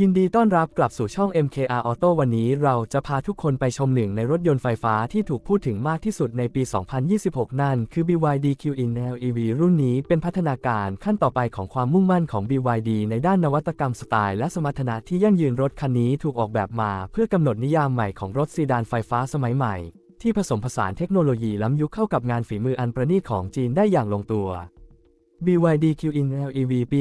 ยินดีต้อนรับกลับสู่ช่อง MKR Auto วันนี้เราจะพาทุกคนไปชมหนึ่งในรถยนต์ไฟฟ้าที่ถูกพูดถึงมากที่สุดในปี 2026 นั่นคือ BYD Q-in LEV รุ่นนี้เป็นพัฒนาการขั้นต่อไปของความมุ่งมั่นของ BYD ในด้านนวัตกรรมสไตล์และสมรรถนะที่ยั่งยืนรถคันนี้ถูกออกแบบมา เพื่อกำหนดนิยามใหม่ของรถซีดานไฟฟ้าสมัยใหม่ ที่ผสมผสานเทคโนโลยีล้ำยุคเข้ากับงานฝีมืออันประณีตของจีนได้อย่างลงตัว BYD Q-in LEV ปี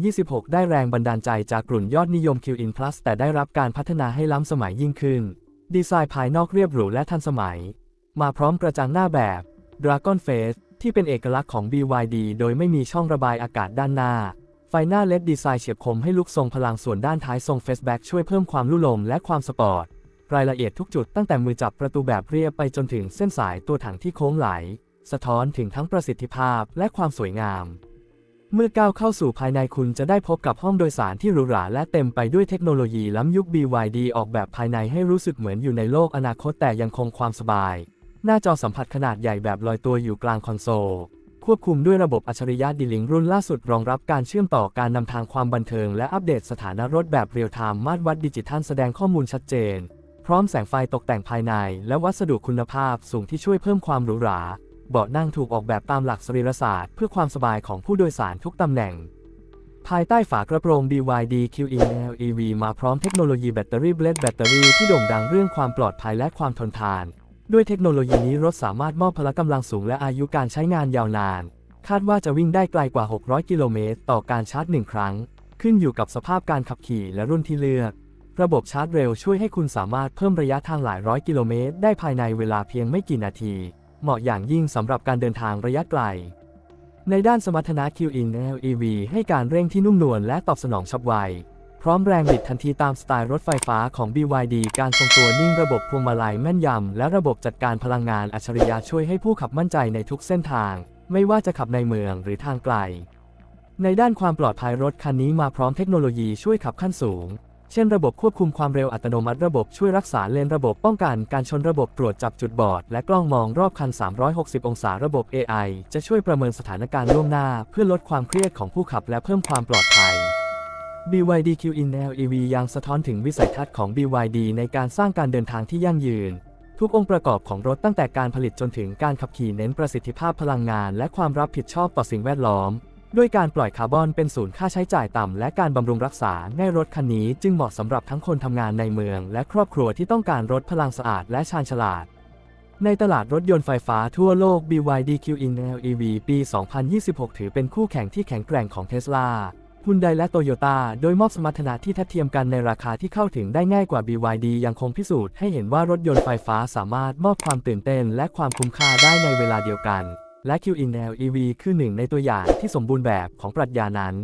2026 ได้แรงบันดาลใจจากกลุ่นยอดนิยม Q-in Plus แต่ได้รับการพัฒนาให้ล้ำสมัยยิ่งขึ้น ดีไซน์ภายนอกเรียบหรูและทันสมัย มาพร้อมกระจังหน้าแบบ Dragon Face ที่เป็นเอกลักษณ์ของ BYD โดยไม่มีช่องระบายอากาศด้านหน้า ไฟหน้าเลดดีไซน์เฉียบคมให้ลุกทรงพลังส่วนด้านท้ายทรงเฟสแบ็กช่วยเพิ่มความลุ่ลมและความสปอร์ต รายละเอียดทุกจุดตั้งแต่มือจับประตูแบบเรียบไปจนถึงเส้นสายตัวถังที่โค้งไหล สะท้อนถึงทั้งประสิทธิภาพและความสวยงาม เมื่อก้าวเข้าสู่ภายในคุณจะได้พบกับห้องโดยสารที่หรูหราและเต็มไปด้วยเทคโนโลยีล้ำยุค BYD ออกแบบภายในให้รู้สึกเหมือนอยู่ในโลกอนาคตแต่ยังคงความสบาย หน้าจอสัมผัสขนาดใหญ่แบบลอยตัวอยู่กลางคอนโซล ควบคุมด้วยระบบอัจฉริยะดีลิงรุ่นล่าสุดรองรับการเชื่อมต่อการนำทางความบันเทิง และอัปเดตสถานะรถแบบเรียลไทม์มาตรวัดดิจิทัลแสดงข้อมูลชัดเจน พร้อมแสงไฟตกแต่งภายใน และวัสดุคุณภาพสูงที่ช่วยเพิ่มความหรูหรา เบาะนั่งถูกออกแบบตามหลักสรีรศาสตร์เพื่อความสบายของผู้โดยสารทุกตำแหน่ง ภายใต้ฝากระโปรง BYD Q-in LEV มาพร้อมเทคโนโลยีแบตเตอรี่เบลดแบตเตอรี่ที่โด่งดังเรื่องความปลอดภัยและความทนทาน ด้วยเทคโนโลยีนี้รถสามารถมอบพละกำลังสูงและอายุการใช้งานยาวนาน คาดว่าจะวิ่งได้ไกลกว่า 600 กิโลเมตรต่อการชาร์จหนึ่งครั้ง ขึ้นอยู่กับสภาพการขับขี่และรุ่นที่เลือกระบบชาร์จเร็วช่วยให้คุณสามารถเพิ่มระยะทางหลายร้อยกิโลเมตรได้ภายในเวลาเพียงไม่กี่นาที เหมาะอย่างยิ่งสำหรับการเดินทางระยะไกล ในด้านสมรรถนะ Q-in LEV ให้การเร่งที่นุ่มนวลและตอบสนองฉับไว พร้อมแรงบิดทันทีตามสไตล์รถไฟฟ้าของ BYD การทรงตัวนิ่งระบบพวงมาลัยแม่นยำ และระบบจัดการพลังงานอัจฉริยะช่วยให้ผู้ขับมั่นใจในทุกเส้นทาง ไม่ว่าจะขับในเมืองหรือทางไกล ในด้านความปลอดภัยรถคันนี้มาพร้อมเทคโนโลยีช่วยขับขั้นสูง เช่นระบบควบคุมความเร็วอัตโนมัติระบบช่วยรักษาเลนระบบป้องกันการชนระบบตรวจจับจุดบอด และกล้องมองรอบคัน 360 องศาระบบ AI จะช่วยประเมินสถานการณ์ล่วงหน้า เพื่อลดความเครียดของผู้ขับและเพิ่มความปลอดภัย BYD Q-in LEV ยังสะท้อนถึงวิสัยทัศน์ของ BYD ในการสร้างการเดินทางที่ยั่งยืน ทุกองค์ประกอบของรถตั้งแต่การผลิตจนถึงการขับขี่เน้นประสิทธิภาพพลังงาน และความรับผิดชอบต่อสิ่งแวดล้อม ด้วยการปล่อยคาร์บอนเป็นศูนย์ค่าใช้จ่ายต่ำ และการบำรุงรักษาง่ายรถคันนี้จึงเหมาะสำหรับทั้งคนทำงานในเมือง และครอบครัวที่ต้องการรถพลังสะอาดและชาญฉลาด ในตลาดรถยนต์ไฟฟ้าทั่วโลก BYD Q-in LEV ปี 2026 ถือเป็นคู่แข่งที่แข็งแกร่งของ Tesla ฮุนไดและโตโยต้าโดยมอบสมรรถนะที่ทัดเทียมกันในราคาที่เข้าถึงได้ง่ายกว่า BYD ยังคงพิสูจน์ให้เห็นว่ารถยนต์ไฟฟ้าสามารถมอบความตื่นเต้น และความคุ้มค่าได้ในเวลาเดียวกัน และ Q-in LEV คือหนึ่งในตัวอย่างที่สมบูรณ์แบบของปรัชญานั้น